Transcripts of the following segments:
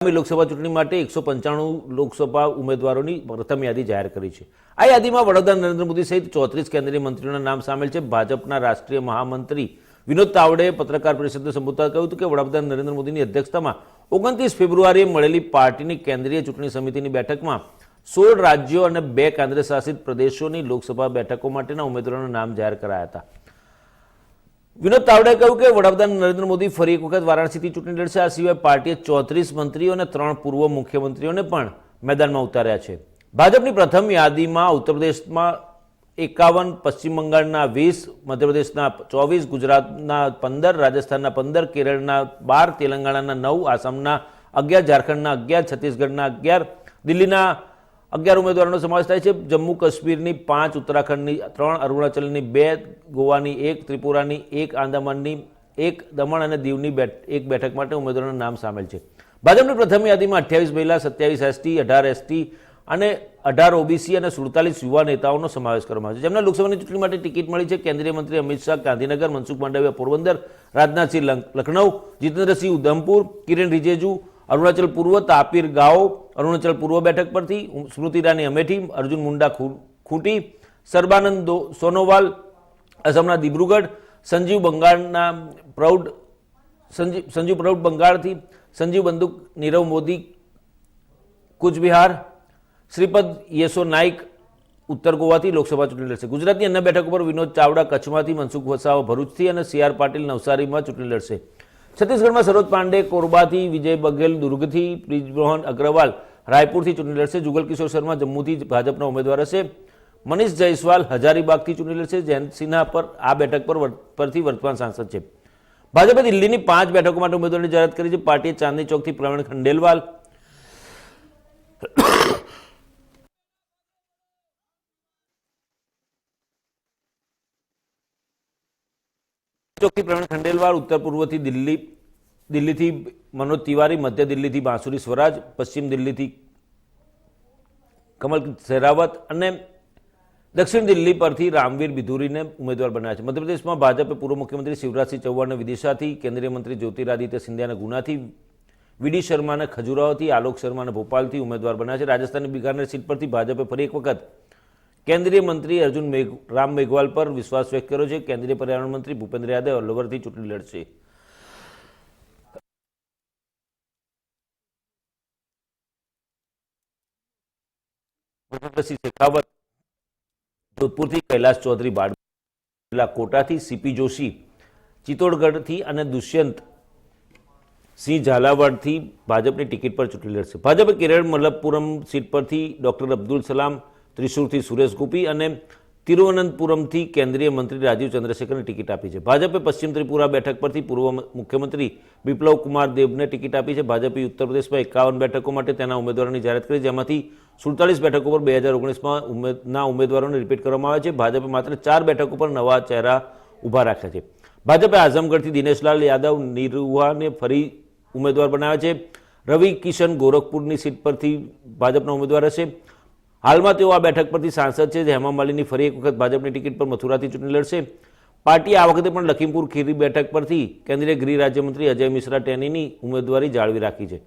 આગામી લોકસભા ચૂંટણી માટે એકસો પંચાણું લોકસભા ઉમેદવારોની પ્રથમ યાદી જાહેર કરી છે. આ યાદીમાં વડોદરા નરેન્દ્ર મોદી સહિત ચોત્રીસ કેન્દ્રીય મંત્રીઓના નામ સામેલ છે. ભાજપના રાષ્ટ્રીય મહામંત્રી વિનોદ તાવડેએ પત્રકાર પરિષદને સંબોધતા કહ્યું હતું કે વડાપ્રધાન નરેન્દ્ર મોદીની અધ્યક્ષતામાં ઓગણત્રીસ ફેબ્રુઆરીએ મળેલી પાર્ટીની કેન્દ્રીય ચૂંટણી સમિતિની બેઠકમાં સોળ રાજ્યો અને બે કેન્દ્ર શાસિત પ્રદેશોની લોકસભા બેઠકો માટેના ઉમેદવારોના નામ જાહેર કરાયા હતા. વિનોદ તાવડે કહ્યું કે વડાપ્રધાન નરેન્દ્ર મોદી ફરી એક વખત વારાણસીથી ચૂંટણી લડશે. આ સિવાય પાર્ટીએ ચોત્રીસ મંત્રીઓ અને ત્રણ પૂર્વ મુખ્યમંત્રીઓને પણ મેદાનમાં ઉતાર્યા છે. ભાજપની પ્રથમ યાદીમાં ઉત્તર પ્રદેશમાં એકાવન, પશ્ચિમ બંગાળના વીસ, મધ્યપ્રદેશના ચોવીસ, ગુજરાતના પંદર, રાજસ્થાનના પંદર, કેરળના બાર, તેલંગાણાના નવ, આસામના અગિયાર, ઝારખંડના અગિયાર, છત્તીસગઢના અગિયાર, દિલ્હીના અગિયાર ઉમેદવારોનો સમાવેશ થાય છે. જમ્મુ કાશ્મીરની પાંચ, ઉત્તરાખંડની ત્રણ, અરુણાચલની બે, ગોવાની એક, ત્રિપુરાની એક, આંદામાનની એક, દમણ અને દીવની એક બેઠક માટે ઉમેદવારોના નામ સામેલ છે. ભાજપની પ્રથમ યાદીમાં અઠ્યાવીસ મહિલા, સત્યાવીસ એસટી અઢાર એસટી અને અઢાર ઓબીસી અને સુડતાલીસ યુવા નેતાઓનો સમાવેશ કરવામાં આવ્યો છે. જેમને લોકસભાની ચૂંટણી માટે ટિકિટ મળી છે. કેન્દ્રીય મંત્રી અમિત શાહ, ગાંધીનગર, મનસુખ માંડવિયા, પોરબંદર રાજનાથસિંહ લખનઉ લખનૌ જીતેન્દ્રસિંહ ઉધમપુર, કિરણ રિજેજુ, અરુણાચલ પૂર્વ, તાપીર ગાઓ અરુણાચલ પૂર્વ બેઠક પરથી સ્મૃતિ ઈરાની અમેઠી, અર્જુન મુંડા ખૂટી, સર્બાનંદ સોનોવાલ અસમના દિબ્રુગઢ, સંજીવ બંગાળના પ્રૌઢ સંજીવ સંજીવ પ્રૌઢ બંગાળથી સંજીવ બંદુક નીરવ મોદી, કુચબિહાર, શ્રીપદ યેસો નાઇક ઉત્તર ગોવાથી લોકસભા ચૂંટણી લડશે. ગુજરાતની અન્ય બેઠકો પર વિનોદ ચાવડા કચ્છમાંથી, મનસુખ વસાવા ભરૂચથી અને સી આર પાટીલ નવસારીમાં ચૂંટણી લડશે. છત્તીસગઢમાં સરોજ પાંડે કોરબાથી, વિજય બઘેલ દુર્ગથી, બ્રિજમોહન અગ્રવાલ રાયપુરથી ચૂંટણી લડશે. જુગલ કિશોર શર્મા જમ્મુથી ભાજપના ઉમેદવાર હશે. મનીષ જયસ્વાલ હજારીબાગથી ચૂંટણી લડશે. જયંત સિન્હા પર, આ બેઠક પર પરથી વર્તમાન સાંસદ છે. ભાજપે દિલ્હીની પાંચ બેઠકો માટે ઉમેદવારની જાહેરાત કરી છે. પાર્ટીએ ચાંદની ચોકથી પ્રવીણ ખંડેલવાલ. ચોકથી પ્રવીણ ખંડેલવાલ, ઉત્તર પૂર્વથી દિલ્હી દિલ્હીથી, મનોજ તિવારી મધ્ય દિલ્હીથી, બાંસુરી સ્વરાજ, પશ્ચિમ દિલ્હીથી કમલ શેરાવત અને દક્ષિણ દિલ્હી પરથી રામવીર બિધુરીને ઉમેદવાર બનાવ્યા છે. મધ્યપ્રદેશમાં ભાજપે પૂર્વ મુખ્યમંત્રી શિવરાજસિંહ ચૌહાણને વિદિશાથી, કેન્દ્રીય મંત્રી જ્યોતિરાદિત્ય સિંધિયાને ગુનાથી વીડી શર્માને ખજુરાહોથી, આલોક શર્માને ભોપાલથી ઉમેદવાર બનાવ્યા છે. રાજસ્થાનની બિકાનેર સીટ પરથી ભાજપે ફરી એક વખત કેન્દ્રીય મંત્રી અર્જુન મેઘ, રામ મેઘવાલ પર વિશ્વાસ વ્યક્ત કર્યો છે. કેન્દ્રીય પર્યાવરણ મંત્રી ભૂપેન્દ્ર યાદવ અલવરથી ચૂંટણી લડશે. ભૂપેન્દ્રસિંહ શેખાવત જોધપુરથી કૈલાશ ચૌધરી બારડોલી કોટાથી સીપી જોશી, ચિત્તોડગઢથી અને દુષ્યંત સિંહ ઝાલાવાડથી ભાજપની ટિકિટ પર ચૂંટણી લડશે. ભાજપે કેરળ મલપ્પુરમ સીટ પરથી ડોક્ટર અબ્દુલ સલામ, ત્રિશુરથી સુરેશ ગોપી અને તિરુવનંતપુરમથી કેન્દ્રીય મંત્રી રાજીવ ચંદ્રશેખરને ટિકિટ આપી છે. ભાજપે પશ્ચિમ ત્રિપુરા બેઠક પરથી પૂર્વ મુખ્યમંત્રી બિપ્લવ કુમાર દેવને ટિકિટ આપી છે. ભાજપે ઉત્તર પ્રદેશમાં એકાવન બેઠકો માટે તેના ઉમેદવારોની જાહેરાત કરી, જેમાંથી સુડતાલીસ બેઠકો પર બે હજાર ઓગણીસમાં ઉમેદના ઉમેદવારોને રિપીટ કરવામાં આવ્યા છે. ભાજપે માત્ર ચાર બેઠકો પર નવા ચહેરા ઊભા રાખ્યા છે. ભાજપે આઝમગઢથી દિનેશલાલ યાદવ નિરુવાને ફરી ઉમેદવાર બનાવ્યા છે. રવિ કિશન ગોરખપુરની સીટ પરથી ભાજપના ઉમેદવાર હશે. હાલમાં તેઓ આ બેઠક પરથી સાંસદ છે હેમા માલિની ફરી એક વખત ભાજપની ટિકિટ પર મથુરાથી ચૂંટણી લડશે. પાર્ટી આ વખતે પણ લખીમપુર ખીરી બેઠક પરથી કેન્દ્રીય ગૃહ રાજ્યમંત્રી અજય મિશ્રા ટેનીની ઉમેદવારી જાળવી રાખી છે.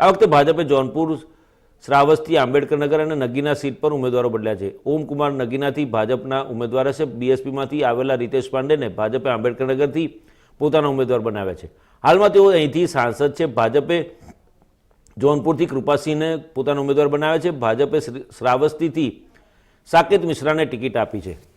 આ વખતે ભાજપે જોનપુર, શ્રાવસ્તી, આંબેડકરનગર અને નગીના સીટ પર ઉમેદવારો બદલ્યા છે. ઓમકુમાર નગીનાથી ભાજપના ઉમેદવાર હશે. બીએસપીમાંથી આવેલા રીતેશ પાંડેને ભાજપે આંબેડકરનગરથી પોતાના ઉમેદવાર બનાવ્યા છે. હાલમાં તેઓ અહીંથી સાંસદ છે. ભાજપે જોનપુરથી કૃપાસિંહને પોતાનો ઉમેદવાર બનાવ્યા છે. ભાજપે શ્રી- શ્રાવસ્તીથી સાકેત મિશ્રાને ટિકિટ આપી છે.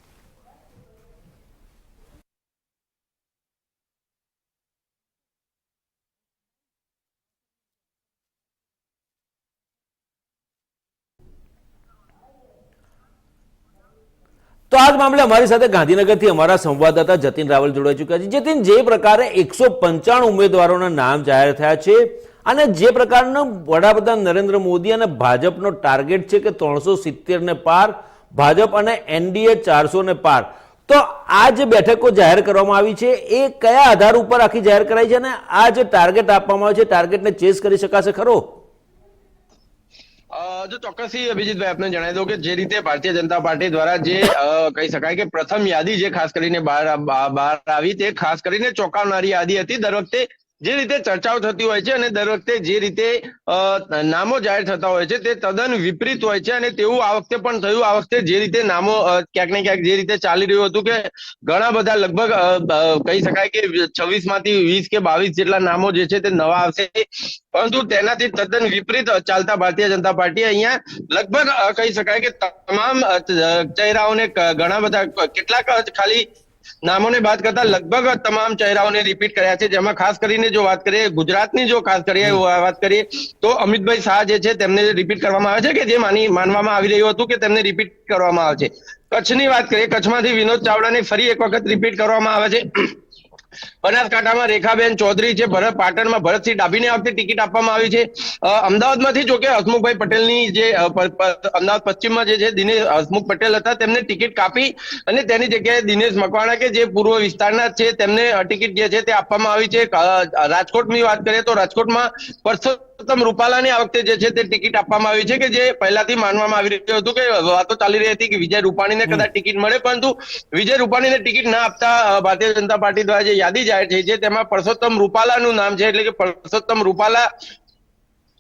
તો આજ મામલે અમારી સાથે ગાંધીનગરથી અમારા સંવાદદાતા જતીન રાવલ જોડાઈ ચૂક્યા છે. જતીન, જે પ્રકારે એકસો પંચાણું ઉમેદવારોના નામ જાહેર થયા છે અને જે પ્રકારનો વડાપ્રધાન નરેન્દ્ર મોદી અને ભાજપનો ટાર્ગેટ છે કે ત્રણસો સિત્તેર ને પાર, ભાજપ અને એનડીએ ચારસો ને પાર. તો આ જે બેઠકો જાહેર કરવામાં આવી છે, એ કયા આધાર ઉપર આખી જાહેર કરાઈ છે અને આ જે ટાર્ગેટ આપવામાં આવે છે, ટાર્ગેટને ચેસ કરી શકાશે ખરો? જો ચોક્કસથી અભિજીતભાઈ આપને જણાવી દઉં કે જે રીતે ભારતીય જનતા પાર્ટી દ્વારા જે કહી શકાય કે પ્રથમ યાદી જે ખાસ કરીને બહાર બહાર આવી તે ખાસ કરીને ચોંકાવનારી યાદી હતી. દર વખતે જે રીતે ચર્ચાઓ થતી હોય છે અને દર વખતે જે રીતે નામો જાહેર થતા હોય છે તે તદ્દન વિપરીત હોય છે અને તેવું આ વખતે પણ થયું. આ વખતે જે રીતે નામો ક્યાંક ને ક્યાંક જે રીતે ચાલી રહ્યું હતું કે ઘણા બધા લગભગ કહી શકાય કે છવ્વીસમાંથી વીસ કે બાવીસ જેટલા નામો જે છે તે નવા આવશે. પરંતુ તેનાથી તદ્દન વિપરીત ચાલતા ભારતીય જનતા પાર્ટી અહીંયા લગભગ કહી શકાય કે તમામ ચહેરાઓને ઘણા બધા કેટલાક ખાલી નામોને બાદ કરતા લગભગ તમામ ચહેરાઓને રિપીટ કર્યા છે. જેમાં ખાસ કરીને જો વાત કરીએ ગુજરાતની જો ખાસ કરીએ વાત કરીએ તો અમિતભાઈ શાહ જે છે તેમને રિપીટ કરવામાં આવે છે કે જે માની માનવામાં આવી રહ્યું હતું કે તેમને રિપીટ કરવામાં આવે છે? કચ્છની વાત કરીએ કચ્છમાંથી વિનોદ ચાવડાને ફરી એક વખત રિપીટ કરવામાં આવે છે. બનાસકાંઠામાં રેખાબેન ચૌધરી છે, ભરત પાટણમાં ભરતસિંહ ડાભીને આ ટિકિટ આપવામાં આવી છે. અમદાવાદમાંથી જોકે હસમુખભાઈ પટેલની જે અમદાવાદ પશ્ચિમમાં જે છે, દિનેશ, હસમુખ પટેલ હતા, તેમને ટિકિટ કાપી અને તેની જગ્યાએ દિનેશ મકવાણા કે જે પૂર્વ વિસ્તારના છે, તેમને ટિકિટ જે છે તે આપવામાં આવી છે. રાજકોટની વાત કરીએ તો રાજકોટમાં પરસોત્તમ રૂપાલાની આ વખતે જે છે તે ટિકિટ આપવામાં આવી છે કે જે પહેલાથી માનવામાં આવી રહ્યું હતું કે વાતો ચાલી રહી હતી કે વિજય રૂપાણીને કદાચ ટિકિટ મળે પરંતુ વિજય રૂપાણીને ટિકિટ ના આપતા ભારતીય જનતા પાર્ટી દ્વારા જે યાદી જાહેર થઈ છે તેમાં પરસોત્તમ રૂપાલાનું નામ છે એટલે કે પરસોત્તમ રૂપાલા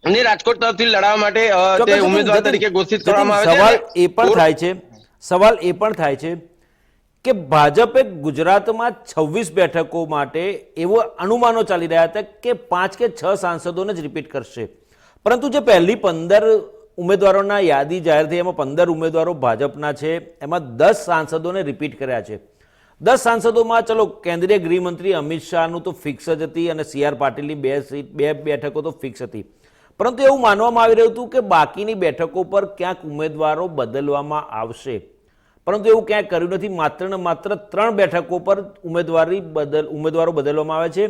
ને રાજકોટ તરફથી લડાવવા માટે તે ઉમેદવાર તરીકે ઘોષિત કરવામાં આવે છે સવાલ એ પણ થાય છે સવાલ એ પણ થાય છે કે ભાજપે ગુજરાતમાં છવ્વીસ બેઠકો માટે એવો અનુમાનો ચાલી રહ્યા હતા કે પાંચ કે છ સાંસદોને જ રિપીટ કરશે. પરંતુ જે પહેલી પંદર ઉમેદવારોના યાદી જાહેર થઈ, એમાં પંદર ઉમેદવારો ભાજપના છે, એમાં દસ સાંસદોને રિપીટ કર્યા છે. દસ સાંસદોમાં ચલો, કેન્દ્રીય ગૃહમંત્રી અમિત શાહનું તો ફિક્સ જ હતી અને સી આર પાટીલની બે સીટ, બે બેઠકો તો ફિક્સ હતી. પરંતુ એવું માનવામાં આવી રહ્યું હતું કે બાકીની બેઠકો પર ક્યાંક ઉમેદવારો બદલવામાં આવશે. પરંતુ એવું ક્યાંય કર્યું નથી. માત્ર ને માત્ર ત્રણ બેઠકો પર ઉમેદવારી બદલ, ઉમેદવારો બદલવામાં આવે છે.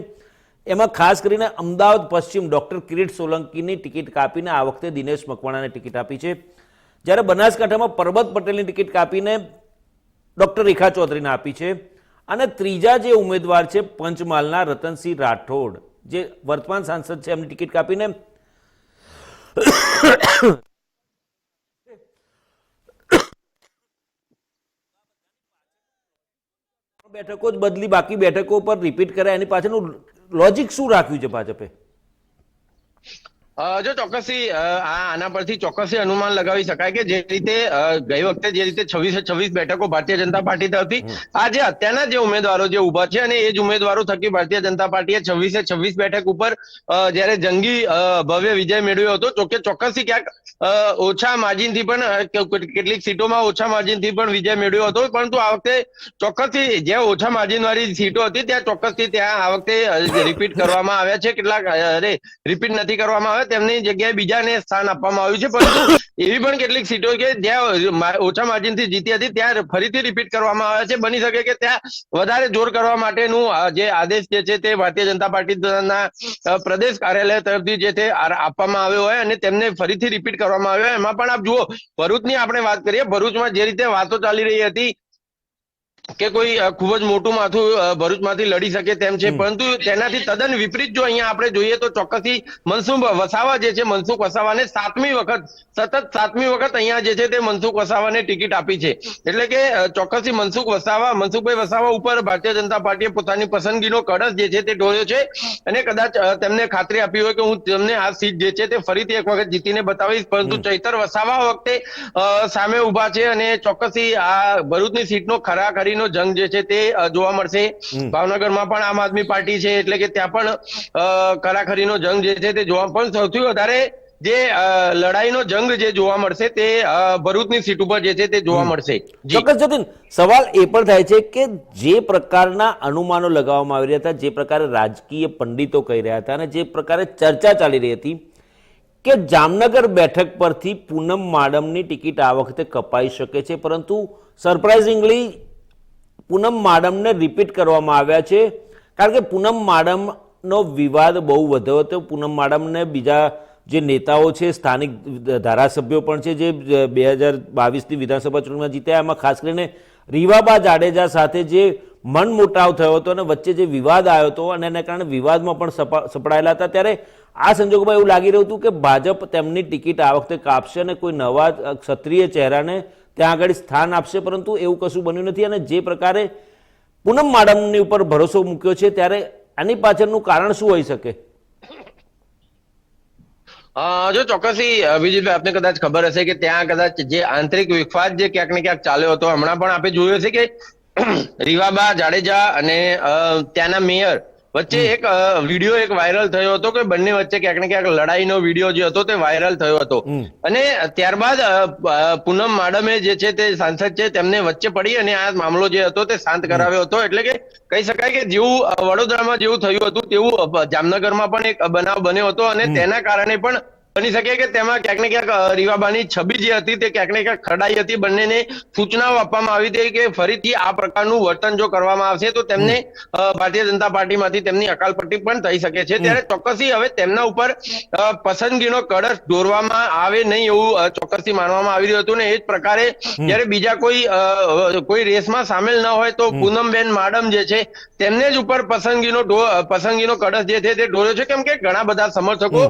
એમાં ખાસ કરીને અમદાવાદ પશ્ચિમ ડૉક્ટર કિરીટ સોલંકીની ટિકિટ કાપીને આ વખતે દિનેશ મકવાણાને ટિકિટ આપી છે. જ્યારે બનાસકાંઠામાં પરબત પટેલની ટિકિટ કાપીને ડૉક્ટર રેખા ચૌધરીને આપી છે. અને ત્રીજા જે ઉમેદવાર છે, પંચમહાલના રતનસિંહ રાઠોડ, જે વર્તમાન સાંસદ છે, એમની ટિકિટ કાપીને બેઠકો જ બદલી, બાકી બેઠકો પર રિપીટ કરાય, એની પાછળનું લોજિક શું રાખ્યું છે ભાજપે? જો ચોક્કસથી આના પરથી ચોક્કસથી અનુમાન લગાવી શકાય કે જે રીતે ગઈ વખતે જે રીતે છવ્વીસે છવ્વીસ બેઠકો ભારતીય જનતા પાર્ટી તરફથી આજે અત્યારના જે ઉમેદવારો જે ઊભા છે અને એ જ ઉમેદવારો થકી ભારતીય જનતા પાર્ટીએ છવ્વીસે છવ્વીસ બેઠક ઉપર જ્યારે જંગી ભવ્ય વિજય મેળવ્યો હતો જોકે ચોક્કસથી ક્યાંક ઓછા માર્જિનથી પણ કેટલીક સીટોમાં ઓછા માર્જિનથી પણ વિજય મેળવ્યો હતો પરંતુ આ વખતે ચોક્કસથી જ્યાં ઓછા માર્જિન વાળી સીટો હતી ત્યાં ચોક્કસથી ત્યાં આ વખતે રિપીટ કરવામાં આવ્યા છે કેટલાક અરે રિપીટ નથી કરવામાં આવ્યા તેમની જગ્યાએ બીજાને સ્થાન આપવામાં આવ્યું છે પરંતુ એવી પણ કેટલીક સીટો કે જ્યાં ઓછા માર્જિનથી જીતી હતી, ત્યાં ફરીથી રિપીટ કરવામાં આવ્યા છે બની શકે કે ત્યાં વધારે જોર કરવા માટેનું જે આદેશ જે છે તે ભારતીય જનતા પાર્ટીના પ્રદેશ કાર્યાલય તરફથી જે તે આપવામાં આવ્યો હોય અને તેમને ફરીથી રિપીટ કરવામાં આવ્યો. એમાં પણ આપ જુઓ, ભરૂચની આપણે વાત કરીએ, ભરૂચમાં જે રીતે વાતો ચાલી રહી હતી કે કોઈ ખૂબ જ મોટું માથું ભરૂચમાંથી લડી શકે તેમ છે. પરંતુ તેનાથી તદ્દન વિપરીત જો અહીંયા આપણે જોઈએ તો ચોક્કસથી મનસુખ વસાવા જે છે મનસુખ વસાવાને સાતમી વખત સતત સાતમી વખત અહીંયા જે છે તે મનસુખ વસાવાને ટિકિટ આપી છે. એટલે કે ચોક્કસથી મનસુખ વસાવા મનસુખભાઈ વસાવા ઉપર ભારતીય જનતા પાર્ટીએ પોતાની પસંદગીનો કળશ જે છે તે ઢોળ્યો છે. અને કદાચ તેમને ખાતરી આપી હોય કે હું તેમને આ સીટ જે છે તે ફરીથી એક વખત જીતીને બતાવીશ. પરંતુ ચૈતર વસાવા વખતે સામે ઊભા છે અને ચોક્કસથી આ ભરૂચની સીટનો ખરાખરીનો જંગ જે છે તે જોવા મળશે. ભાવનગરમાં પણ આમ આદમી પાર્ટી છે એટલે કે ત્યાં પણ કરાખરીનો જંગ જે છે તે જોવા પણ સૌથી વધારે જે લડાઈનો જંગ જે જોવા મળશે તે ભરૂચની સીટ ઉપર જે છે તે જોવા મળશે. ચોક્કસ જતીન સવાલ એ પણ થાય છે કે જે પ્રકારના અનુમાનો લગાવવામાં આવી રહ્યા હતા જે પ્રકારે રાજકીય પંડિતો કહી રહ્યા હતા અને જે પ્રકારે ચર્ચા ચાલી રહી હતી કે જામનગર બેઠક પરથી પૂનમ માડમની ટિકિટ આ વખતે કપાઈ શકે છે પરંતુ સરપ્રાઇઝિંગલી પૂનમ માડમને રિપીટ કરવામાં આવ્યા છે. કારણ કે પૂનમ માડમનો વિવાદ બહુ વધ્યો હતો. પૂનમ માડમને બીજા જે નેતાઓ છે, સ્થાનિક ધારાસભ્યો પણ છે, જે બે હજાર બાવીસની વિધાનસભા ચૂંટણીમાં જીત્યા. એમાં ખાસ કરીને રીવાબા જાડેજા સાથે જે મન મોટાવ થયો હતો અને વચ્ચે જે વિવાદ આવ્યો હતો અને એના કારણે વિવાદમાં પણ સપા, સપડાયેલા હતા. ત્યારે આ સંજોગોમાં એવું લાગી રહ્યું હતું કે ભાજપ તેમની ટિકિટ આ વખતે કાપશે અને કોઈ નવા ક્ષત્રિય ચહેરાને ત્યાં આગળ સ્થાન આપશે, પરંતુ એવું કશું બન્યું નથી અને જે પ્રકારે પૂનમ માડમની ઉપર ભરોસો મૂક્યો છે, ત્યારે આની પાછળનું કારણ શું હોઈ શકે? જો ચોક્કસી અભિજીતભાઈ આપને કદાચ ખબર હશે કે ત્યાં કદાચ જે આંતરિક વિખવાદ જે ક્યાંક ને ક્યાંક ચાલ્યો હતો, હમણાં પણ આપણે જોયું છે કે રીવાબા જાડેજા અને ત્યાંના મેયર વચ્ચે એક વીડિયો એક વાયરલ થયો હતો કે બંને વચ્ચે ક્યાંક ને ક્યાંક લડાઈનો વીડિયો જે હતો તે વાયરલ થયો હતો. અને ત્યારબાદ પૂનમ માડમે જે છે તે સાંસદ છે તેમને વચ્ચે પડી અને આ મામલો જે હતો તે શાંત કરાવ્યો હતો. એટલે કે કહી શકાય કે જેવું વડોદરામાં જેવું થયું હતું તેવું જામનગરમાં પણ એક બનાવ બન્યો હતો અને તેના કારણે પણ બની શકે કે તેમાં ક્યાંક ને ક્યાંક રીવાબાની છબી જે હતી તે ક્યાંક ને ક્યાંક ખડાઈ હતી બંનેને સૂચનાઓ આપવામાં આવી હતી કે ફરીથી આ પ્રકારનું વર્તન જો કરવામાં આવશે તો તેમને ભારતીય જનતા પાર્ટીમાંથી તેમની અકાલપટ્ટી પણ થઈ શકે છે. ત્યારે ચોક્કસી હવે તેમના ઉપર પસંદગીનો કળશ દોરવામાં આવે નહીં એવું અ, ચોક્કસી માનવામાં આવી રહ્યું હતું ને એ જ પ્રકારે જ્યારે બીજા કોઈ કોઈ રેસમાં સામેલ ન હોય તો પૂનમબેન માડમ જે છે તેમને જ ઉપર પસંદગીનો પસંદગીનો કળશ જે છે તે ઢોળ્યો છે. કેમ કે ઘણા બધા સમર્થકો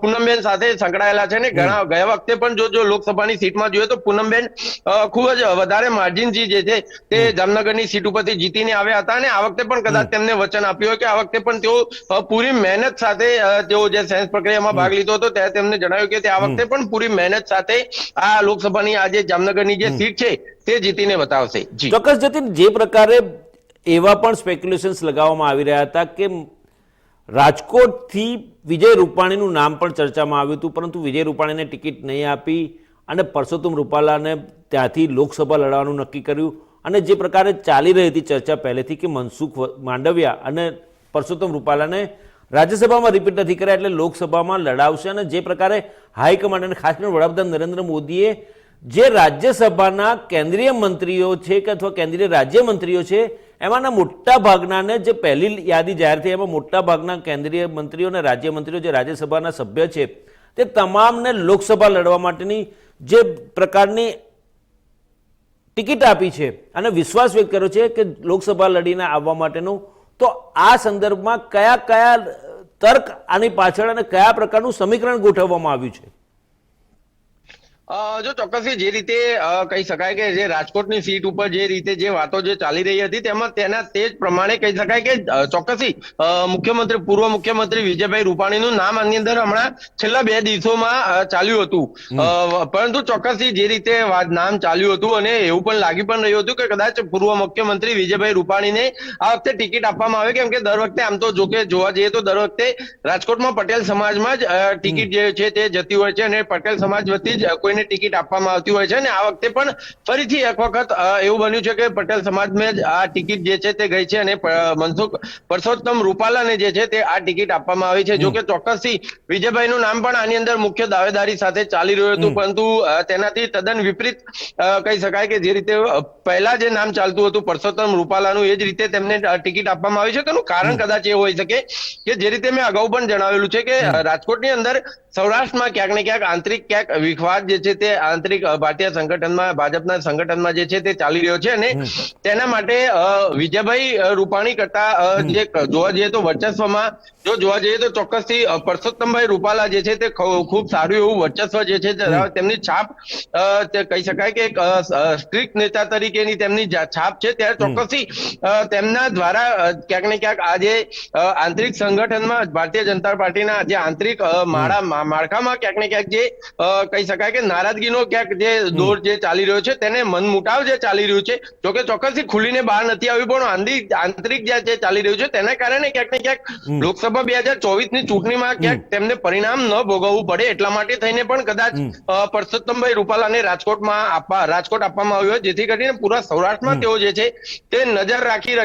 પૂનમબેન સાથે સંકળાયેલા છે ને ઘણા ગયા વખતે પણ જો જો લોકસભાની સીટમાં જોઈએ તો પૂનમબેન ખૂબ જ વધારે માર્જિનજી જે છે તે જામનગરની સીટ ઉપરથી જીતીને આવ્યા હતા અને આ વખતે પણ કદાચ તેમને વચન આપ્યું હોય કે આ વખતે પણ તેઓ પૂરી મહેનત સાથે તેઓ જે સેન્સ પ્રક્રિયામાં ભાગ લીધો હતો ત્યારે તેમને જણાવ્યું કે તે આ વખતે પણ પૂરી મહેનત સાથે આ લોકસભાની આ જે જામનગરની જે સીટ છે તે જીતીને બતાવશે. ચોક્કસ જતીન જે પ્રકારે એવા પણ સ્પેક્યુલેશન્સ લગાવવામાં આવી રહ્યા હતા કે રાજકોટથી વિજય રૂપાણીનું નામ પણ ચર્ચામાં આવ્યું હતું, પરંતુ વિજય રૂપાણીને ટિકિટ નહીં આપી અને પરસોત્તમ રૂપાલાને ત્યાંથી લોકસભા લડવાનું નક્કી કર્યું. અને જે પ્રકારે ચાલી રહી હતી ચર્ચા પહેલેથી કે મનસુખ માંડવિયા અને પરસોત્તમ રૂપાલાને રાજ્યસભામાં રિપીટ નથી કર્યા એટલે લોકસભામાં લડાવશે અને જે પ્રકારે હાઈકમાન્ડ અને ખાસ કરીને વડાપ્રધાન નરેન્દ્ર મોદીએ જે રાજ્યસભાના કેન્દ્રીય મંત્રીઓ છે કે અથવા કેન્દ્રીય રાજ્યમંત્રીઓ છે એમાંના મોટા ભાગનાને જે પહેલી યાદી જાહેર થઈ, એમાં મોટા ભાગના કેન્દ્રીય મંત્રીઓ અને રાજ્યમંત્રીઓ જે રાજ્યસભાના સભ્ય છે, તે તમામને લોકસભા લડવા માટેની જે પ્રકારની ટિકિટ આપી છે અને વિશ્વાસ વ્યક્ત કર્યો છે કે લોકસભા લડીને આવવા માટેનું, તો આ સંદર્ભમાં કયા કયા તર્ક આની પાછળ અને કયા પ્રકારનું સમીકરણ ગોઠવવામાં આવ્યું છે? જો ચોક્કસથી જે રીતે કહી શકાય કે જે રાજકોટની સીટ ઉપર જે રીતે જે વાતો જે ચાલી રહી હતી, તેમાં તેના તે જ પ્રમાણે કહી શકાય કે ચોક્કસથી મુખ્યમંત્રી, પૂર્વ મુખ્યમંત્રી વિજયભાઈ રૂપાણીનું નામ આની અંદર હમણાં છેલ્લા બે દિવસોમાં ચાલ્યું હતું. પરંતુ ચોક્કસથી જે રીતે નામ ચાલ્યું હતું અને એવું પણ લાગી પણ રહ્યું હતું કે કદાચ પૂર્વ મુખ્યમંત્રી વિજયભાઈ રૂપાણીને આ વખતે ટિકિટ આપવામાં આવે, કેમ કે દર વખતે આમ તો જો કે જોવા જઈએ તો દર વખતે રાજકોટમાં પટેલ સમાજમાં જ ટિકિટ જે છે તે જતી હોય છે અને પટેલ સમાજ વતી જ કોઈને ટિકિટ આપવામાં આવતી હોય છે અને આ વખતે પણ ફરીથી એક વખત એવું બન્યું છે કે પટેલ સમાજમાં જ આ ટિકિટ જે છે તે ગઈ છે અને મનસુખ પરસોત્તમ રૂપાલાને જે છે તે આ ટિકિટ આપવામાં આવી છે. જોકે ચોક્કસથી વિજયભાઈનું નામ પણ આની અંદર મુખ્ય દાવેદારી સાથે ચાલી રહ્યું હતું. પરંતુ તેનાથી તદ્દન વિપરીત કહી શકાય કે જે રીતે પહેલા જે નામ ચાલતું હતું પરસોત્તમ રૂપાલાનું એ જ રીતે તેમને ટિકિટ આપવામાં આવી છે. તેનું કારણ કદાચ એ હોઈ શકે કે જે રીતે મેં અગાઉ પણ જણાવેલું છે કે રાજકોટની અંદર સૌરાષ્ટ્રમાં ક્યાંક ને ક્યાંક આંતરિક ક્યાંક વિખવાદ જે છે તે આંતરિક ભારતીય સંગઠનમાં ભાજપના સંગઠનમાં જે છે તે ચાલી રહ્યો છે અને તેના માટે વિજયભાઈ રૂપાણી કરતા જે જોવા જઈએ તો વર્ચસ્વમાં જો જોવા જઈએ તો ચોક્કસથી પરસોત્તમભાઈ રૂપાલા જે છે તે ખૂબ સારું એવું વર્ચસ્વ જે છે તેમની છાપ કહી શકાય કે એક સ્ટ્રિક્ટ નેતા તરીકેની તેમની છાપ છે. ત્યારે ચોક્કસથી તેમના દ્વારા ક્યાંક ને ક્યાંક આજે આંતરિક સંગઠનમાં ભારતીય જનતા પાર્ટીના જે આંતરિક માળા માળખામાં ક્યાંક ને ક્યાંક જે કહી શકાય કે નારાજગીનો ક્યાંક જે દોર જે ચાલી રહ્યો છે તેને મનમુટાવ જે ચાલી રહ્યું છે જોકે ચોક્કસથી ખુલીને બહાર નથી આવ્યું પણ આંતરિક આંતરિક જે ચાલી રહ્યું છે તેના કારણે ક્યાંક ને ક્યાંક લોકસભા બે હજાર ચોવીસની ચૂંટણીમાં ક્યાંક તેમને પરિણામ ન ભોગવવું પડે એટલા માટે થઈને પણ કદાચ પરસોત્તમભાઈ રૂપાલાને રાજકોટમાં આપવા રાજકોટ આપવામાં આવ્યો જેથી કરીને પૂરા સૌરાષ્ટ્રમાં તેઓ જે છે તે નજર રાખી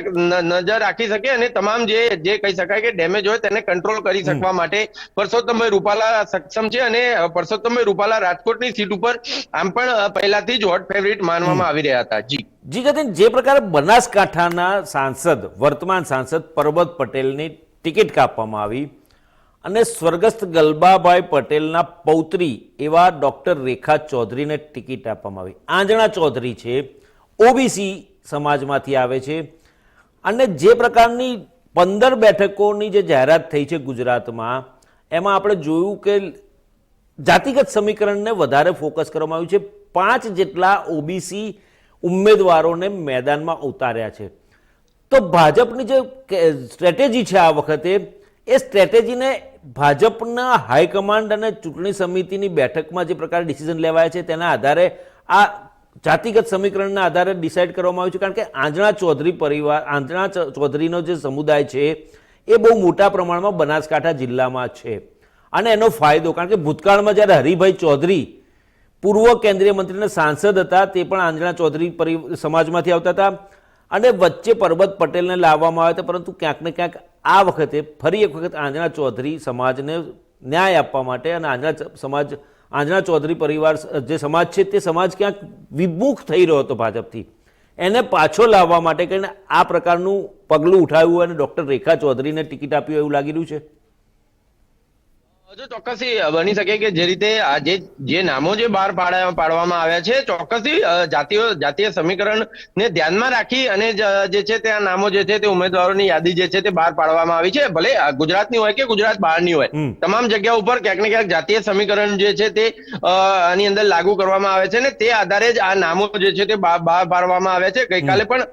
નજર રાખી શકે અને તમામ જે જે કહી શકાય કે ડેમેજ હોય તેને કંટ્રોલ કરી શકવા માટે પરસોત્તમભાઈ રૂપાલા સક્ષમ છે અને પરસોત્તમભાઈ રૂપાલા રાજકોટની સીટ ઉપર આમ પણ પહેલાથી જ હોટ ફેવરિટ માનવામાં આવી રહ્યા હતા. જી. જી જતીન જે પ્રકારે બનાસકાંઠાના સાંસદ વર્તમાન સાંસદ પરબત પટેલની ટિકિટ કાપવામાં આવી અને સ્વર્ગસ્થ ગલબાભાઈ પટેલના પૌત્રી એવા ડોક્ટર રેખા ચૌધરીને ટિકિટ આપવામાં આવી. આંજણા ચૌધરી છે ઓબીસી સમાજમાંથી આવે છે અને જે પ્રકારની પંદર બેઠકોની જે જાહેરાત થઈ છે ગુજરાતમાં એમાં આપણે જોયું કે જાતિગત સમીકરણને વધારે ફોકસ કરવામાં આવ્યું છે. પાંચ જેટલા ઓબીસી ઉમેદવારોને મેદાનમાં ઉતાર્યા છે. તો ભાજપની જે સ્ટ્રેટેજી છે આ વખતે, એ સ્ટ્રેટેજીને ભાજપના હાઈકમાન્ડ અને ચૂંટણી સમિતિની બેઠકમાં જે પ્રકારે ડિસિઝન લેવાય છે, તેના આધારે આ જાતિગત સમીકરણના આધારે ડિસાઇડ કરવામાં આવ્યું છે. કારણ કે આંજણા ચૌધરી પરિવાર, આંજણા ચૌધરીનો જે સમુદાય છે એ બહુ મોટા પ્રમાણમાં બનાસકાંઠા જિલ્લામાં છે. અને એનો ફાયદો, કારણ કે ભૂતકાળમાં જ્યારે હરિભાઈ ચૌધરી પૂર્વ કેન્દ્રીય મંત્રીના સાંસદ હતા, તે પણ આંજણા ચૌધરી પરિ સમાજમાંથી આવતા હતા અને વચ્ચે પરબત પટેલને લાવવામાં આવ્યા હતા, પરંતુ ક્યાંક ને ક્યાંક આ વખતે ફરી એક વખત આંજણા ચૌધરી સમાજને ન્યાય આપવા માટે અને આંજણા સમાજ, આંજણા ચૌધરી પરિવાર, જે સમાજ છે તે સમાજ ક્યાંક વિમુખ થઈ રહ્યો હતો ભાજપથી. એને પાછો લાવવા માટે કરીને આ પ્રકારનું પગલું ઉઠાવ્યું અને ડૉક્ટર રેખા ચૌધરીને ટિકિટ આપ્યું એવું લાગી રહ્યું છે? ચોક્કસથી બની શકે કે જે રીતે આજે જે નામો જે બહાર પાડવામાં આવ્યા છે ચોક્કસથી જાતીય સમીકરણ ને ધ્યાનમાં રાખી અને જે છે તે આ નામો જે છે તે ઉમેદવારોની યાદી જે છે તે બહાર પાડવામાં આવી છે. ભલે ગુજરાતની હોય કે ગુજરાત બહારની હોય તમામ જગ્યા ઉપર ક્યાંક ને ક્યાંક જાતીય સમીકરણ જે છે તે આની અંદર લાગુ કરવામાં આવે છે ને તે આધારે જ આ નામો જે છે તે બહાર બહાર પાડવામાં આવ્યા છે. ગઈકાલે પણ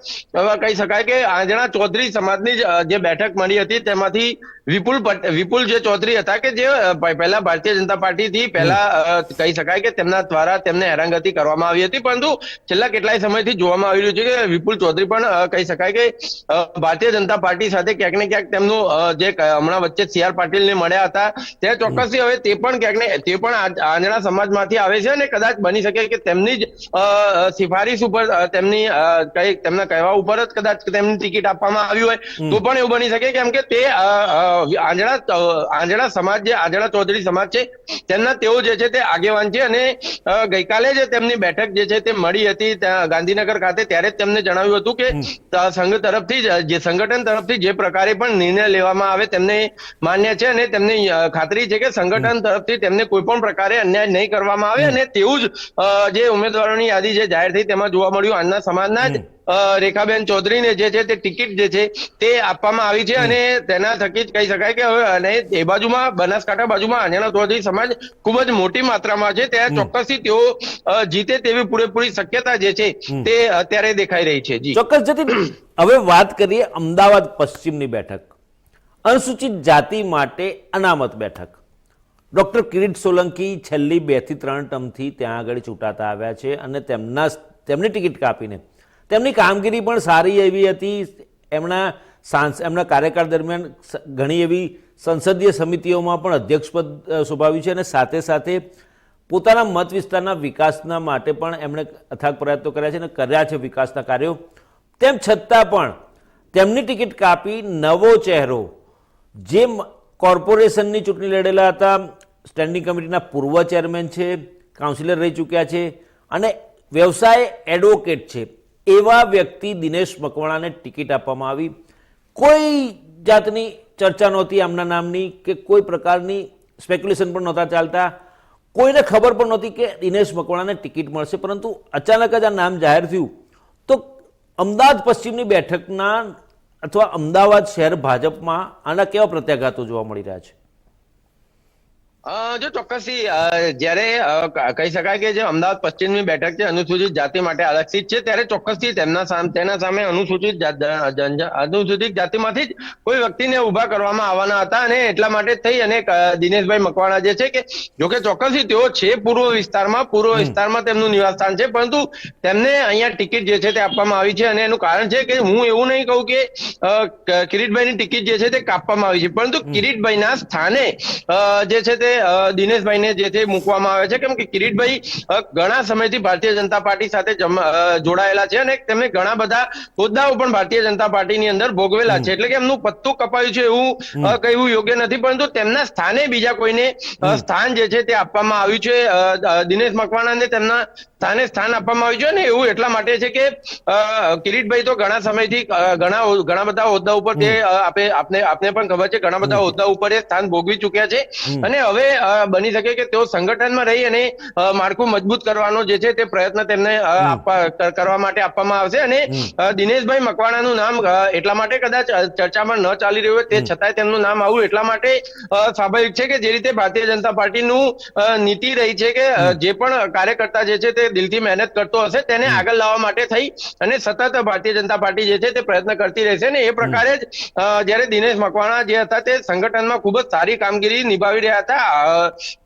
કહી શકાય કે આંજણા ચૌધરી સમાજની જે બેઠક મળી હતી તેમાંથી વિપુલ વિપુલ જે ચૌધરી હતા કે જે પહેલા ભારતીય જનતા પાર્ટીથી પહેલા અ, કહી શકાય કે તેમના દ્વારા તેમને હેરાનગતિ કરવામાં આવી હતી પરંતુ છેલ્લા કેટલાય સમયથી જોવામાં આવી રહ્યું છે કે વિપુલ ચૌધરી પણ કહી શકાય કે ભારતીય જનતા પાર્ટી સાથે ક્યાંક ને ક્યાંક તેમનું જે હમણાં વચ્ચે સી આર પાટીલને મળ્યા હતા તે ચોક્કસથી હવે તે પણ ક્યાંક ને તે પણ આંજણા સમાજમાંથી આવે છે અને કદાચ બની શકે કે તેમની જ સિફારિશ ઉપર તેમની કઈ તેમના કહેવા ઉપર જ કદાચ તેમની ટિકિટ આપવામાં આવી હોય તો પણ એવું બની શકે કેમ કે તે આંજણા આંજણા સમાજ જે આંજણા ચૌધરી સમાજ છે તેમના તેઓ જે છે તે આગેવાન છે અને ગઈકાલે જે તેમની બેઠક જે છે તે મળી હતી ગાંધીનગર ખાતે ત્યારે જ તેમને જણાવ્યું હતું કે સંઘ તરફથી જ, સંગઠન તરફથી જે પ્રકારે પણ નિર્ણય લેવામાં આવે તેમને માન્ય છે અને તેમને ખાતરી છે કે સંગઠન તરફથી તેમને કોઈ પણ પ્રકારે અન્યાય નહીં કરવામાં આવે અને તેવું જ જે ઉમેદવારોની યાદી જે જાહેર થઈ તેમાં જોવા મળ્યું. આજના સમાજના જ રેખાબેન ચૌધરીને જે છે તે ટિકિટ જે છે તે આપવામાં આવી છે અને તેના થકી જ કહી શકાય કે હવે અને એ બાજુમાં બનાસકાંઠા બાજુમાં આંજણા ચૌધરી સમાજ ખૂબ જ મોટી માત્રામાં છે. ત્યાં ચોક્કસથી તેઓ જીતે તેવી પૂરેપૂરી શક્યતા જે છે તે અત્યારે દેખાઈ રહી છે. જી. ચોક્કસ જતી હવે વાત કરીએ અમદાવાદ પશ્ચિમની બેઠક. અનુસૂચિત જાતિ માટે અનામત બેઠક. ડૉક્ટર કિરીટ સોલંકી છેલ્લી બેથી ત્રણ ટર્મથી ત્યાં આગળ ચૂંટાતા આવ્યા છે અને તેમના તેમની ટિકિટ કાપીને તેમની કામગીરી પણ સારી એવી હતી. એમના સાંસ, એમના કાર્યકાળ દરમિયાન ઘણી એવી સંસદીય સમિતિઓમાં પણ અધ્યક્ષપદ સ્વભાવ્યું છે અને સાથે સાથે પોતાના મત વિસ્તારના વિકાસના માટે પણ એમણે અથાગ પ્રયત્નો કર્યા છે અને કર્યા છે વિકાસના કાર્યો. તેમ છતાં પણ તેમની ટિકિટ કાપી નવો ચહેરો. જે કોર્પોરેશનની ચૂંટણી લડેલા હતા, સ્ટેન્ડિંગ કમિટીના પૂર્વ ચેરમેન છે, કાઉન્સિલર રહી ચૂક્યા છે અને વ્યવસાય એડવોકેટ છે. એવા વ્યક્તિ દિનેશ મકવાણાને ટિકિટ આપવામાં આવી. કોઈ જાતની ચર્ચા નહોતી આમના નામની કે કોઈ પ્રકારની સ્પેક્યુલેશન પણ નહોતા ચાલતા. કોઈને ખબર પણ નહોતી કે દિનેશ મકવાણાને ટિકિટ મળશે. પરંતુ અચાનક જ આ નામ જાહેર થયું. તો અમદાવાદ પશ્ચિમની બેઠકના અથવા અમદાવાદ શહેર ભાજપમાં આના કેવા પ્રત્યાઘાતો જોવા મળી રહ્યા છે? જો ચોક્કસથી જ્યારે કહી શકાય કે જે અમદાવાદ પશ્ચિમની બેઠક છે અનુસૂચિત જાતિ માટે આરક્ષિત છે ત્યારે ચોક્કસથી તેમના સામે તેના સામે અનુસૂચિત અનુસૂચિત જાતિમાંથી જ કોઈ વ્યક્તિને ઊભા કરવામાં આવવાના હતા અને એટલા માટે થઈ અને દિનેશભાઈ મકવાણા જે છે કે જોકે ચોક્કસથી તેઓ છે પૂર્વ વિસ્તારમાં પૂર્વ વિસ્તારમાં તેમનું નિવાસસ્થાન છે પરંતુ તેમને અહીંયા ટિકિટ જે છે તે આપવામાં આવી છે અને એનું કારણ છે કે હું એવું નહીં કહું કે કિરીટભાઈની ટિકિટ જે છે તે કાપવામાં આવી છે પરંતુ કિરીટભાઈના સ્થાને જે છે તે દિનેશભાઈને જે છે મૂકવામાં આવે છે. કેમ કે કિરીટભાઈ ઘણા સમયથી ભારતીય જનતા પાર્ટી સાથે જોડાયેલા છે અને તેમને ઘણા બધા હોદ્દાઓ પણ ભારતીય જનતા પાર્ટીની અંદર ભોગવેલા છે. એટલે કે એમનું પત્તું કપાયું છે એવું કહેવું યોગ્ય નથી. પરંતુ તેમના સ્થાને બીજા કોઈને સ્થાન જે છે તે આપવામાં આવ્યું છે. દિનેશ મકવાણાને તેમના સ્થાને સ્થાન આપવામાં આવ્યું છે ને એવું એટલા માટે છે કે કિરીટભાઈ તો ઘણા સમયથી ઘણા ઘણા બધા હોદ્દા ઉપર તે આપણે આપે આપને આપને પણ ખબર છે. ઘણા બધા હોદ્દા ઉપર એ સ્થાન ભોગવી ચૂક્યા છે. અને હવે હવે બની શકે કે તેઓ સંગઠનમાં રહી અને માળખું મજબૂત કરવાનો જે છે તે પ્રયત્ન તેમને કરવા માટે આપવામાં આવશે અને દિનેશભાઈ મકવાણાનું નામ એટલા માટે કદાચ ચર્ચામાં ન ચાલી રહ્યું હોય તે છતાંય તેમનું નામ આવું એટલા માટે સ્વાભાવિક છે કે જે રીતે ભારતીય જનતા પાર્ટીનું નીતિ રહી છે કે જે પણ કાર્યકર્તા જે છે તે દિલથી મહેનત કરતો હશે તેને આગળ લાવવા માટે થઈ અને સતત ભારતીય જનતા પાર્ટી જે છે તે પ્રયત્ન કરતી રહેશે ને એ પ્રકારે જ જ્યારે દિનેશ મકવાણા જે હતા તે સંગઠનમાં ખૂબ જ સારી કામગીરી નિભાવી રહ્યા હતા.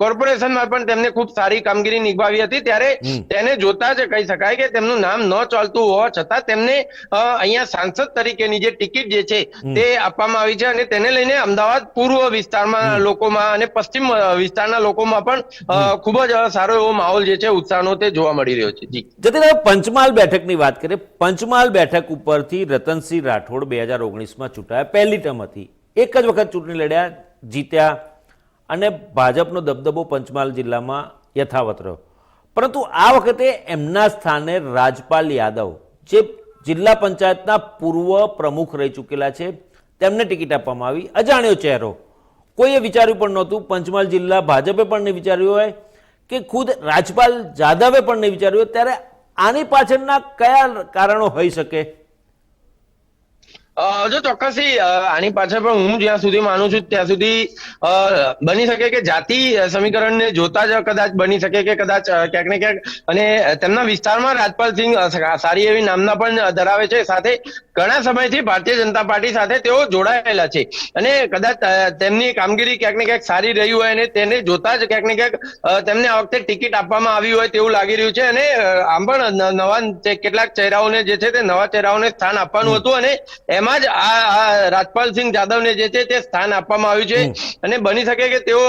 કોર્પોરેશનમાં પણ તેમને ખૂબ સારી કામગીરી નિભાવી હતી. ત્યારે તેને જોતા જ કહી શકાય કે તેમનું નામ ન ચાલતું હોવા છતાં તેમને અહીંયા સાંસદ તરીકેની જે ટિકિટ જે છે તે આપવામાં આવી છે અને તેને લઈને અમદાવાદ પૂર્વ વિસ્તારમાં લોકોમાં અને પશ્ચિમ વિસ્તારના લોકોમાં પણ ખૂબ જ સારો એવો માહોલ જે છે ઉત્સાહનો તે જોવા મળી રહ્યો છે. જી. જતીન હવે પંચમહાલ બેઠકની વાત કરીએ. પંચમહાલ બેઠક ઉપરથી રતનસિંહ રાઠોડ બે હજાર ઓગણીસમાં ચૂંટાયા. પહેલી ટર્મ હતી. એક જ વખત ચૂંટણી લડ્યા જીત્યા. અને ભાજપનો દબદબો પંચમહાલ જિલ્લામાં યથાવત રહ્યો. પરંતુ આ વખતે એમના સ્થાને રાજપાલ યાદવ, જે જિલ્લા પંચાયતના પૂર્વ પ્રમુખ રહી ચૂકેલા છે, તેમને ટિકિટ આપવામાં આવી. અજાણ્યો ચહેરો. કોઈએ વિચાર્યું પણ નહોતું, પંચમહાલ જિલ્લા ભાજપે પણ નહીં વિચાર્યું હોય કે ખુદ રાજપાલ જાદવે પણ નહીં વિચાર્યું હોય, ત્યારે આની પાછળના કયા કારણો હોઈ શકે? જો ચોક્કસથી આની પાછળ પણ હું જ્યાં સુધી માનું છું ત્યાં સુધી બની શકે કે જાતિ સમીકરણને જોતા જ કદાચ બની શકે કે કદાચ ક્યાંક ને ક્યાંક અને તેમના વિસ્તારમાં રાજપાલસિંહ અ, સારી એવી નામના પણ ધરાવે છે. સાથે ઘણા સમયથી ભારતીય જનતા પાર્ટી સાથે તેઓ જોડાયેલા છે. અને કદાચ તેમની કામગીરી ક્યાંક ને ક્યાંક સારી રહી હોય અને તેને જોતા જ ક્યાંક ને ક્યાંક તેમને આ વખતે ટિકિટ આપવામાં આવી હોય તેવું લાગી રહ્યું છે. અને આમ પણ નવા કેટલાક ચહેરાઓને જે છે તે નવા ચહેરાઓને સ્થાન આપવાનું હતું અને એમાં જ આ રાજપાલસિંહ જાદવને જે છે તે સ્થાન આપવામાં આવ્યું છે. અને બની શકે કે તેઓ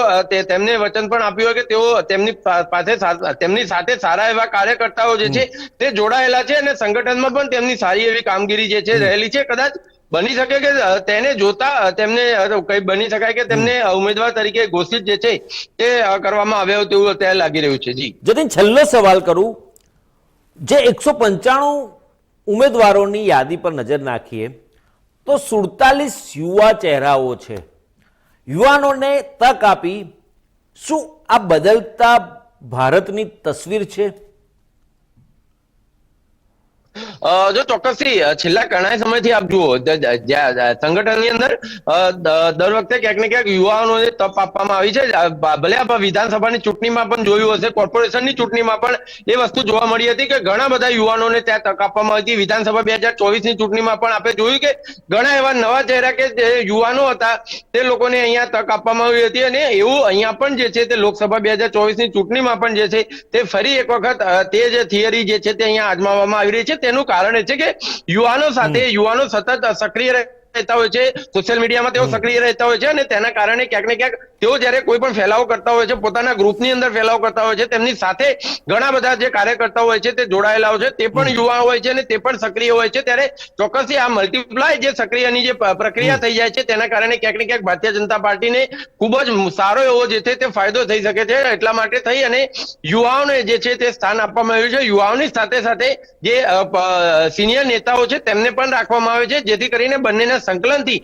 તેમને વચન પણ આપ્યું હોય કે તેઓ તેમની પાસે તેમની સાથે સારા એવા કાર્યકર્તાઓ જે છે તે જોડાયેલા છે અને સંગઠનમાં પણ તેમની સારી એવી કામગીરી જે છે રહેલી છે. કદાચ બની શકે કે તેને જોતા તેમને કઈ બની શકાય કે તેમને ઉમેદવાર તરીકે ઘોષિત જે છે તે કરવામાં આવ્યો તેવું અત્યારે લાગી રહ્યું છે. જી. જતીન છેલ્લો સવાલ કરું જે એકસો પંચાણું ઉમેદવારોની યાદી પર નજર નાખીએ તો સુડતાલીસ યુવા ચહેરાઓ છે. યુવાનોને તક આપી શું આ બદલતા ભારતની તસવીર છે? જો ચોક્કસથી છેલ્લા ઘણા સમયથી આપ જુઓ સંગઠનની અંદર દર વખતે ક્યાંક ને ક્યાંક યુવાઓને તપ આપવામાં આવી છે. ભલે આપ વિધાનસભાની ચૂંટણીમાં પણ જોયું હશે, કોર્પોરેશનની ચૂંટણીમાં પણ એ વસ્તુ જોવા મળી હતી કે ઘણા બધા યુવાનોને ત્યાં તક આપવામાં આવી હતી. વિધાનસભા બે હજાર ચોવીસની ચૂંટણીમાં પણ આપણે જોયું કે ઘણા એવા નવા ચહેરા કે જે યુવાનો હતા, તે લોકોને અહીંયા તક આપવામાં આવી હતી અને એવું અહીંયા પણ જે છે તે લોકસભા બે હજાર ચોવીસની ચૂંટણીમાં પણ જે છે તે ફરી એક વખત તે જે થિયરી જે છે તે અહીંયા આજમાવવામાં આવી રહી છે. તેનું કારણ એ છે કે યુવાનો સાથે યુવાનો સતત સક્રિય રહે રહેતા હોય છે સોશિયલ મીડિયામાં તેઓ સક્રિય રહેતા હોય છે અને તેના કારણે ક્યાંક ને ક્યાંક તેઓ જ્યારે કોઈ પણ ફેલાવો કરતા હોય છે પોતાના ગ્રુપની અંદર ફેલાવો કરતા હોય છે તેમની સાથે ઘણા બધા જે કાર્યકર્તાઓ હોય છે તે જોડાયેલા હોય છે તે પણ યુવા હોય છે અને તે પણ સક્રિય હોય છે ત્યારે ચોક્કસથી આ મલ્ટીપ્લાય જે સક્રિયની જે પ્રક્રિયા થઈ જાય છે તેના કારણે ક્યાંક ને ક્યાંક ભારતીય જનતા પાર્ટીને ખૂબ જ સારો એવો જે છે તે ફાયદો થઈ શકે છે એટલા માટે થઈ અને યુવાઓને જે છે તે સ્થાન આપવામાં આવ્યું છે યુવાઓની સાથે સાથે જે સિનિયર નેતાઓ છે તેમને પણ રાખવામાં આવે છે જેથી કરીને બંનેના સંકલનથી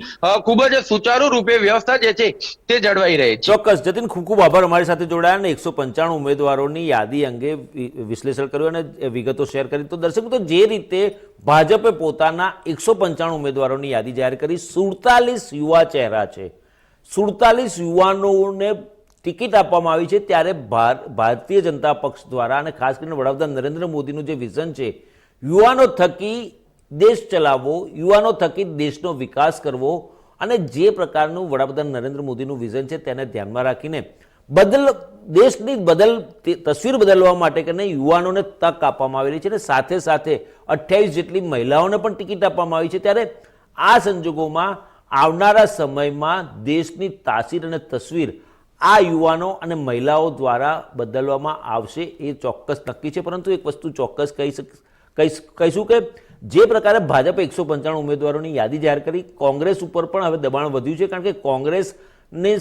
ખૂબ જ સુચારુ રૂપે વ્યવસ્થા જે છે તે જળવાઈ રહે છે. ચોક્કસ, જતીન, ખૂબ ખૂબ આભાર અમારી સાથે જોડાયા અને એકસો પંચાણું ઉમેદવારોની યાદી અંગે વિશ્લેષણ કર્યું અને વિગતો શેર કરી. તો દર્શક, તો જે રીતે ભાજપે પોતાના એકસો પંચાણું ઉમેદવારોની યાદી જાહેર કરી, સુડતાલીસ યુવા ચહેરા છે. સુડતાલીસ યુવાનોને ટિકિટ આપવામાં આવી છે ત્યારે ભાર- ભારતીય જનતા પક્ષ દ્વારા અને ખાસ કરીને વડાપ્રધાન નરેન્દ્ર મોદીનું જે વિઝન છે, યુવાનો થકી દેશ ચલાવવો, યુવાનો થકી દેશનો વિકાસ કરવો અને જે પ્રકારનું વડાપ્રધાન નરેન્દ્ર મોદીનું વિઝન છે તેને ધ્યાનમાં રાખીને બદલ, દેશની બદલ તસવીર બદલવા માટે કરીને યુવાનોને તક આપવામાં આવેલી છે અને સાથે સાથે અઠ્યાવીસ જેટલી મહિલાઓને પણ ટિકિટ આપવામાં આવી છે. ત્યારે આ સંજોગોમાં આવનારા સમયમાં દેશની તાસીર અને તસવીર આ યુવાનો અને મહિલાઓ દ્વારા બદલવામાં આવશે એ ચોક્કસ નક્કી છે. પરંતુ એક વસ્તુ ચોક્કસ કહી શક કહીશું કે જે પ્રકારે ભાજપે એકસો પંચાણું ઉમેદવારોની યાદી જાહેર કરી, કોંગ્રેસ ઉપર પણ હવે દબાણ વધ્યું છે, કારણ કે કોંગ્રેસને